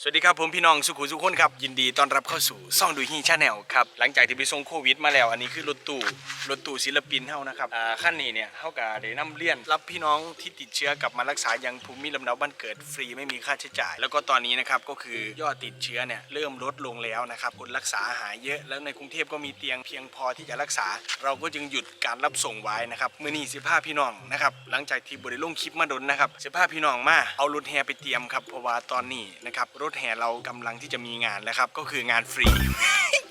สวัสดีครับผมพี่น้องสุขุมสุขคนครับยินดีต้อนรับเข้าสู่ซ่องดูฮีชาแนลครับหลังจากที่ไปส่งโควิดมาแล้ว อันนี้คือรถตู้รถตู้ศิลปินเฮานะครับอ่าขั้นนี้เนี่ยเฮาก็ได้นำเลียน รับพี่น้องที่ติดเชื้อกลับมารักษายังภูมิลำเนาบ้านเกิดฟรีไม่มีค่าใช้จ่าย แล้วก็ตอนนี้นะครับก็คือยอดติดเชื้อเนี่ยเริ่มลดลงแล้วนะครับคนรักษาหายเยอะแล้วในกรุงเทพก็มีเตียงเพียงพอที่จะรักษา เราก็จึงหยุดการรับส่งไว้นะครับมื้อนี้สิพาพี่น้องนะครับหลังจากที่บริลงคลิปมาดนนะครับสิพาพี่น้องมาเอารถแห่ไปเตรียมครับเพราะว่าตอนนี้นะครับรถแห่เรากำลังที่จะมีงานแล้วครับ ก็คืองานฟรี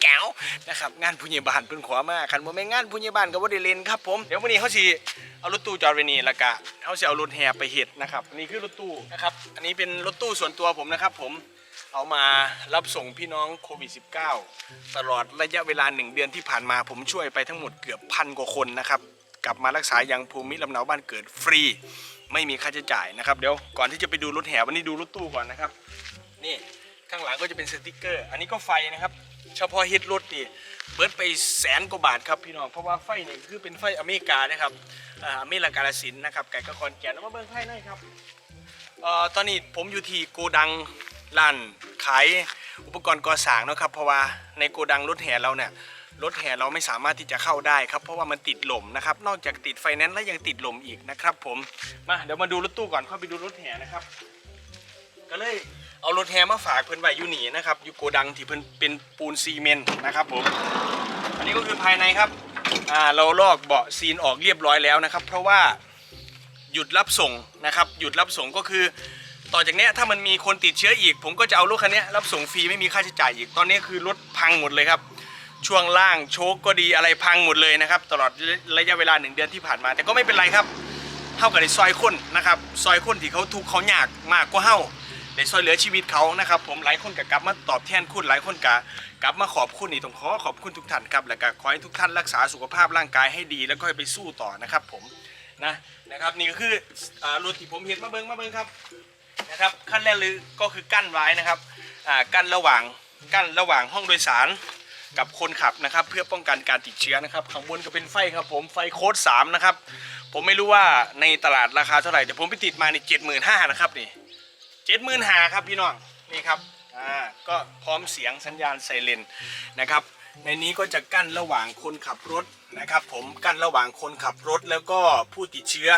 แก้วนะครับงานผู้ใหญ่บ้านเพิ่นขอมาคันบ่แม่นงานผู้ใหญ่บ้านก็บ่ได้เล่นครับผมเดี๋ยวมื้อนี้เขาสิเอารถตู้จอดไว้นี่แล้วก็เขาสิเอารถแห่ไปเฮ็ดนะครับอันนี้คือรถตู้นะครับอันนี้เป็นรถตู้ส่วนตัวผมนะครับ ผมเอามารับส่งพี่น้องโควิด -19 ตลอดระยะเวลา 1 เดือนที่ผ่านมาผมช่วยไปทั้งหมดเกือบพันกว่าคนนะครับกลับมารักษายังภูมิลำเนาบ้านเกิดฟรี ไม่มีค่าใช้จ่ายนะครับเดี๋ยวก่อนที่จะไปดูรถแห่วันนี้ดูรถตู้ก่อนนะครับ นี่ข้างหลังก็จะเป็นสติกเกอร์ อันนี้ก็ไฟนะครับ เฉพาะฮิตรถนี่เบิร์ดไปแสนกว่าบาทครับพี่น้อง เพราะว่าไฟนี่คือเป็นไฟอเมริกานะครับอเมริกาลสินนะครับ ไก่กระคอนแก่นเอามาเบิ้งไฟหน่อยครับออตอนนี้ผมอยู่ที่โกดังร้านขายอุปกรณ์ก่อสร้างนะครับ เพราะว่าในโกดังรถแห่เราเนี่ยรถแห่เราไม่สามารถที่จะเข้าได้ครับ เพราะว่ามันติดลมนะครับ นอกจากติดไฟแนนซ์แล้วยังติดลมอีกนะครับ ผมมาเดี๋ยวมาดูรถตู้ก่อนเข้าไปดูรถแห่นะครับ ก็เลย เอารถแห่มาฝากเพื่อนไว้อยู่นี่นะครับอยู่โกดังที่เพิ่นเป็นปูนซีเมนต์นะครับผมอันนี้ก็คือภายในครับอ่าเราลอกเบาะซีนออกเรียบร้อยแล้วนะครับ เพราะว่าหยุดรับส่งนะครับ หยุดรับส่งก็คือ ต่อจากเนี้ยถ้ามันมีคนติดเชื้ออีก ผมก็จะเอารถคันเนี้ยรับส่งฟรีไม่มีค่าใช้จ่ายอีกตอนนี้คือรถพังหมดเลยครับ ช่วงล่างโชคก็ดีอะไรพังหมดเลยนะครับ ตลอดระยะเวลาหนึ่งเดือนที่ผ่านมา แต่ก็ไม่เป็นไรครับเท่ากับในซอยคนนะครับซอยคนที่เขาทุกข์เขายากมากกว่าเฮา ได้ซอยเหลือชีวิตเขานะครับ ผมหลายคนก็กลับมาตอบแทนคุณหลายคนก็กลับมาขอบคุณนี่ต้องขอขอบคุณทุกท่านครับแล้วก็ขอให้ทุกท่านรักษาสุขภาพร่างกายให้ดี แล้วก็ให้ไปสู้ต่อนะครับผมนะนะครับนี่ก็คืออ่ารถที่ผมเห็นมาเบิ้งมาเบิ้งครับนะครับขั้นแรกเลยก็คือกั้นไว้นะครับอ่ากั้นระหว่างกั้นระหว่างห้องโดยสารกับคนขับนะครับ เพื่อป้องกันการติดเชื้อนะครับข้างบนก็เป็นไฟครับผมไฟโค้ด3นะครับผมไม่รู้ว่าในตลาดราคาเท่าไหร่แต่ผมไปติดมาในเจ็ดหมื่นห้านะครับนี่ เจ็ดหมื่นหาครับพี่น้องนี่ครับอ่าก็พร้อมเสียงสัญญาณไซเรนนะครับ ในนี้ก็จะกั้นระหว่างคนขับรถนะครับ ผมกั้นระหว่างคนขับรถแล้วก็ผู้ติดเชื้อ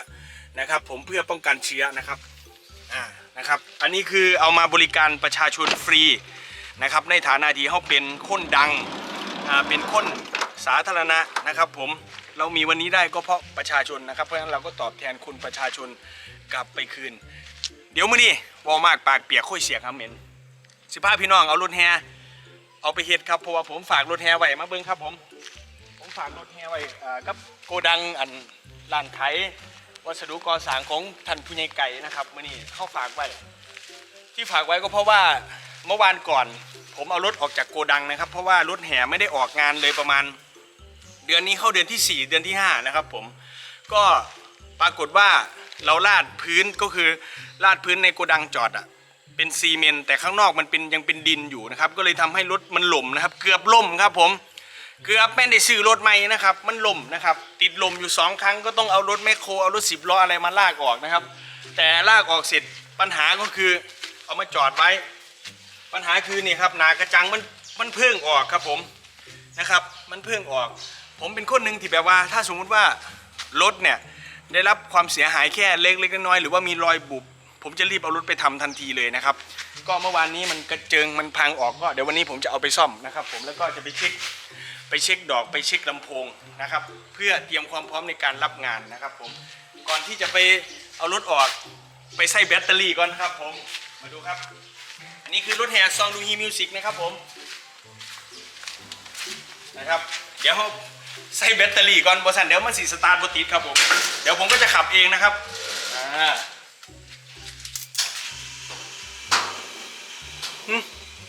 นะครับ ผมเพื่อป้องกันเชื้อนะครับอ่านะครับ อันนี้คือเอามาบริการประชาชนฟรีนะครับ ในฐานะที่เขาเป็นคนดังอ่าเป็นคนสาธารณะนะครับ ผมเรามีวันนี้ได้ก็เพราะประชาชนนะครับ เพราะฉะนั้นเราก็ตอบแทนคุณประชาชนกลับไปคืน เดี๋ยวมื้อนี้วอมากปากเปียกค่อยเสียครับเหม็นสิพาพี่น้องเอารถแฮเอาไปเฮ็ดครับเพราะว่าผมฝากรถแฮไว้มาเบิ่งครับผม ผมฝากรถแฮไว้อ่ากับโกดังอันร้านขายวัสดุก่อสร้างของท่านผู้ใหญ่ไก่นะครับมื้อนี้เข้าฝากไว้ ที่ฝากไว้ก็เพราะว่าเมื่อวานก่อน ผมเอารถออกจากโกดังนะครับ เพราะว่ารถแห่ไม่ได้ออกงานเลยประมาณ เดือนนี้เข้าเดือนที่ 4 เดือนที่5นะครับผมก็ปรากฏว่า เราลาดพื้นก็คือลาดพื้นในโกดังจอดอะเป็นซีเมนต์แต่ข้างนอกมันเป็นยังเป็นดินอยู่นะครับ ก็เลยทำให้รถมันหล่มนะครับ เกือบล่มครับผมเกือบไม่ได้ซื้อรถใหม่นะครับ มันล่มนะครับ ติดลมอยู่สองครั้งก็ต้องเอารถแมคโครเอารถสิบล้ออะไรมาลากออกนะครับ แต่ลากออกเสร็จปัญหาก็คือเอามาจอดไว้ ปัญหาคือนี่ครับหนากระจังมันมันเพิ่งออกครับผมนะครับ มันเพิ่งออก ผมเป็นคนหนึ่งที่แบบว่า ถ้าสมมุติว่ารถเนี่ย ได้รับความเสียหายแค่เล็กๆน้อยๆหรือว่ามีรอยบุบผมจะรีบเอารถไปทำทันทีเลยนะครับ ก็เมื่อวานนี้มันกระเจิงมันพังออกก็เดี๋ยววันนี้ผมจะเอาไปซ่อมนะครับ ผมแล้วก็จะไปเช็คไปเช็คดอกไปเช็คลำโพงนะครับ เพื่อเตรียมความพร้อมในการรับงานนะครับ ผมก่อนที่จะไปเอารถออกไปใส่แบตเตอรี่ก่อนครับ ผมมาดูครับ อันนี้คือรถแห่ซองดูฮีมิวสิกนะครับผมนะครับ เดี๋ยว ใส่แบตเตอรี่ก่อนบอสันเดี๋ยวมันสีสตาร์ทบติดครับผม เดี๋ยวผมก็จะขับเองนะครับอ่า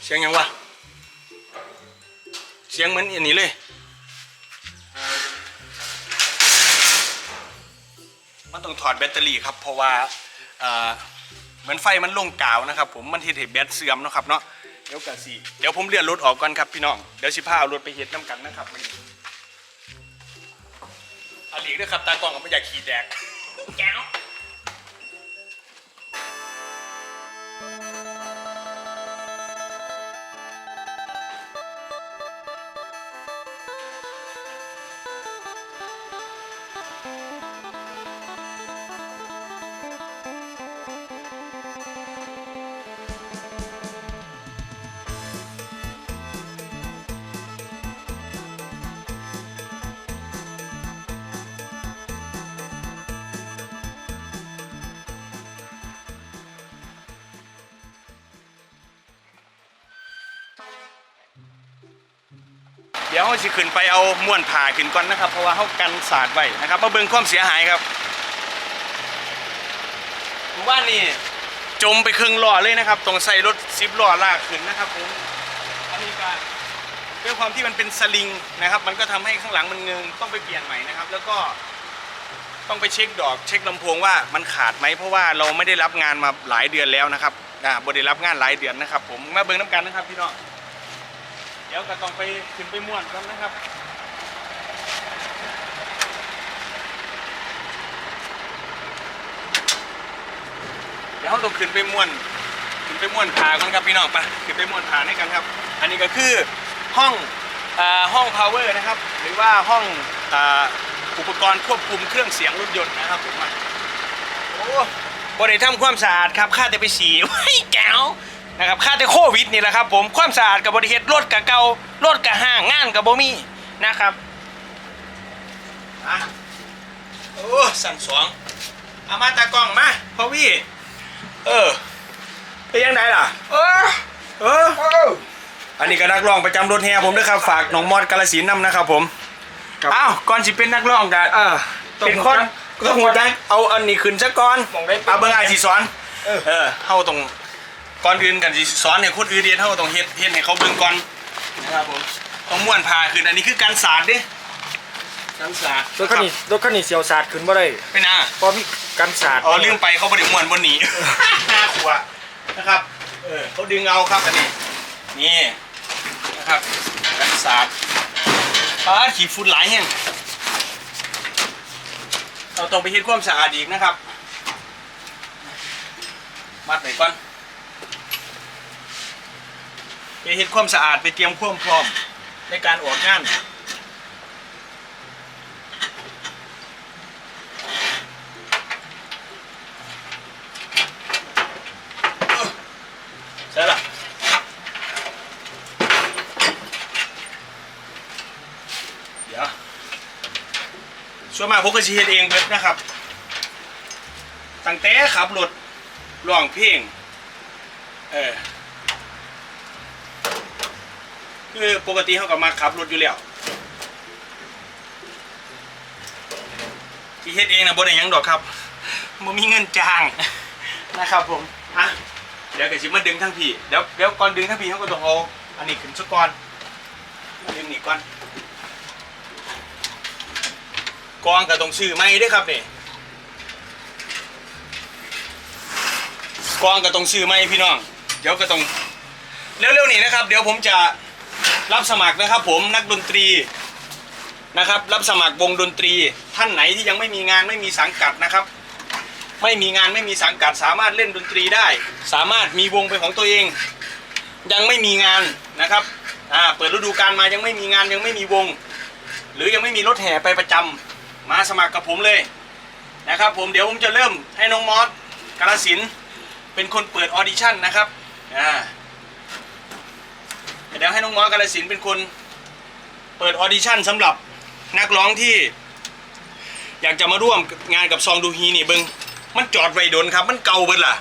เสียงยังวะ เสียงเหมือนอันนี้เลย มันต้องถอดแบตเตอรี่ครับ เพราะว่าเหมือนไฟมันลงกาวนะครับ ผมมันเทให้แบตเสื่อมนะครับเนาะเดี๋ยวกะสิเดี๋ยวผมเลื่อนรถออกก่อนครับพี่น้อง เดี๋ยวสิพาเอารถไปเฮ็ดน้ำกันนะครับ อาลีกด้วยครับตากล้องกับไม่อยากขี่แดกแก้ว ดี๋ยวเราสิขึ้นไปเอาม้วนผ่าขึ้นก่อนนะครับ เพราะว่าเขากันสาดไว้นะครับมาเบิ่งความเสียหายครับหมู่บ้านนี่จมไปครึ่งล้อเลยนะครับ ตรงใส่รถซิปล้อลากขึ้นนะครับผมอันนี้ก็ด้วยความที่มันเป็นสลิงนะครับ มันก็ทำให้ข้างหลังมันเงิงต้องไปเปลี่ยนใหม่นะครับ แล้วก็ต้องไปเช็คดอก เช็คลำโพงว่ามันขาดไหมเพราะว่าเราไม่ได้รับงานมาหลายเดือนแล้วนะครับอ่าบได้รับงานหลายเดือนนะครับ ผมมาเบิ่งน้ำกันนะครับพี่น้อง เดี๋ยวก็ต้องไปขึ้นไปม่วนกันนะครับเดี๋ยวเราต้องขึ้นไปม่วนขึ้นไปม่วนผากันครับพี่น้องไปขึ้นไปม่วนผาด้วยกันครับ อันนี้ก็คือห้องอ่าห้อง power นะครับ หรือว่าห้องอ่าอุปกรณ์ควบคุมเครื่องเสียงรถยนต์นะครับผมมาโอ้บริทำความสะอาดครับค่าแต่ไปสีไว้แก้ว นะครับค่าแต่โควิดนี่แหละครับผมความสะอาดกับบริเฮ็ดรถกับเก่ารถกับห้างงานกับบ่มีนะครับอะโอ้สั่นสองเอามาตากล้องมาพ่อวี่เออเป็นยังไงล่ะ เออเออเอออันนี้ก็นักร้องประจำรถแฮผมด้วยครับฝากน้องมอดกาลสินธุ์นำนะครับผมครับ อ้าวก่อนสิเป็นนักร้องกันเออเป็นคนก็หัวใจเอาอันนี้ขึ้นซะก่อนมองได้เอาเบิ่งไอ้ายสิสอนเออเออเฮาต้อง ก่อนอื่นกันสิสอนให้คนอื่นเรียนเฮาต้องเฮ็ดเฮ็ดให้เขาเบิ่งก่อนนะครับผมต้องม้วนผ่าขึ้นอันนี้คือการสาดเด้การสาดรถคันนี้รถคันนี้เสียวสาดขึ้นบ่ได้เป็นอะเพราะมีกันสาดอ๋อลืมไปเขาบ่ได้ม้วนบนนี้ห้าขวบนะครับเออเขาดึงเอาครับอันนี้นี่นะครับการสาดปาดขี้ฝุ่นหลายแห่งเราต้องไปเฮ็ดความสะอาดอีกนะครับ มัดไปก่อน ไปเฮ็ดความสะอาดไปเตรียมความพร้อมในการออกงานใช่ละเดี๋ยวส่วนมากผมก็สิเฮ็ดเองเบิดนะครับ ตั้งแต่ขับรถร้องเพลงเออ คือปกติเขาก็มาขับรถอยู่แล้วที่เฮ็ดเองนะบ่ได้หยังดอกครับบ่มีเงินจ้างนะครับผมอะเดี๋ยวก็สิมาดึงทั้งพี่เดี๋ยวเดี๋ยวก่อนดึงทั้งพี่เขาก็ต้องเอาอันนี้ขึ้นซะก่อนมาดึงนี่ก่อนกองก็ต้องซื้อใหม่เด้อครับนี่กองก็ต้องซื้อไหมาให้พี่น้อง เดี๋ยวก็ต้องเร็วๆนี้นะครับ เดี๋ยวผมจะ รับสมัครนะครับผมนักดนตรีนะครับ รับสมัครวงดนตรี ท่านไหนที่ยังไม่มีงานไม่มีสังกัดนะครับ ไม่มีงานไม่มีสังกัด สามารถเล่นดนตรีได้ สามารถมีวงเป็นของตัวเอง ยังไม่มีงานนะครับอ่าเปิดฤดูกาลมายังไม่มีงานยังไม่มีวง หรือยังไม่มีรถแห่ไปประจำมาสมัครกับผมเลยนะครับ ผมเดี๋ยวผมจะเริ่มให้น้องมอสกาลสินเป็นคนเปิดออดิชั่นนะครับอ่า เดี๋ยวให้น้องมอสกาลสินเป็นคนเปิดออดิชั่นสำหรับนักร้องที่ อยากจะมาร่วมงานกับซองดูฮีนี่เบิงมันจอดไว้โดนครับ มันเก่าเบิดล่ะ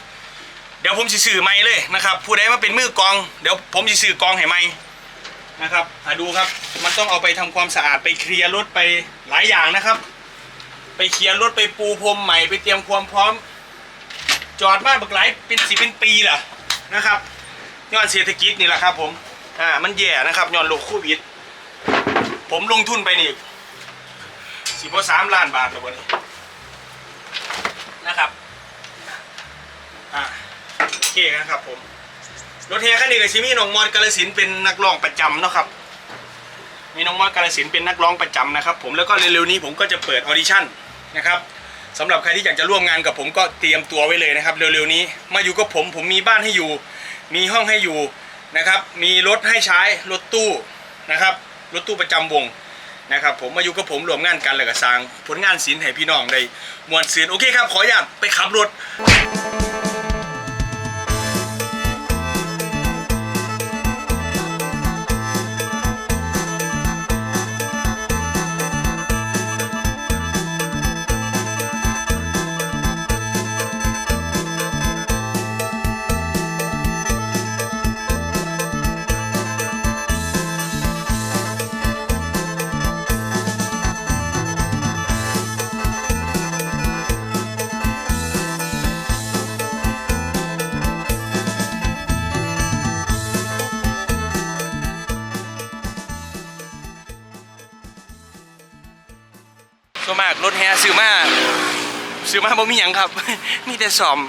เดี๋ยวผมสิสื่อไม่เลยนะครับผู้ใดมาเป็นมือกอง เดี๋ยวผมสิสื่อกองให้ไม่นะครับหาดูครับ มันต้องเอาไปทำความสะอาดไปเคลียร์รถไปหลายอย่างนะครับ ไปเคลียร์รถไปปูพรมใหม่ไปเตรียมความพร้อม จอดมาบักหลายเป็นสิเป็นปีล่ะนะครับย้อนเศรษฐกิจนี่แหละครับผม อ่ามันแย่นะครับย้อนโรคโควิด ผมลงทุนไปนี่สิบสามล้านบาทแล้ววันนี้นะครับอ่าโอเคนะครับผมรถแห่คันนี้กับชิมี่น้องมอนกาลสินเป็นนักร้องประจำเนาะครับมีน้องมอนกาลสินเป็นนักร้องประจำนะครับ ผมแล้วก็เร็วๆนี้ผมก็จะเปิดออดิชั่นนะครับสำหรับใครที่อยากจะร่วมงานกับผมก็เตรียมตัวไว้เลยนะครับ เร็วๆนี้ มาอยู่กับผมผมมีบ้านให้อยู่ มีห้องให้อยู่ นะครับ มีรถให้ใช้รถตู้นะครับรถตู้ประจำวงนะครับ ผมมาอยู่กับผมรวมงานกันแล้วก็สร้างผลงานศิลป์ให้พี่น้องได้มวลศิลป์โอเคครับ ขออนุญาตไปขับรถ รถแฮซื้อมาซื้อมาบ่มีหยังครับ มีแต่สอม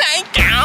ไอ้เก๋า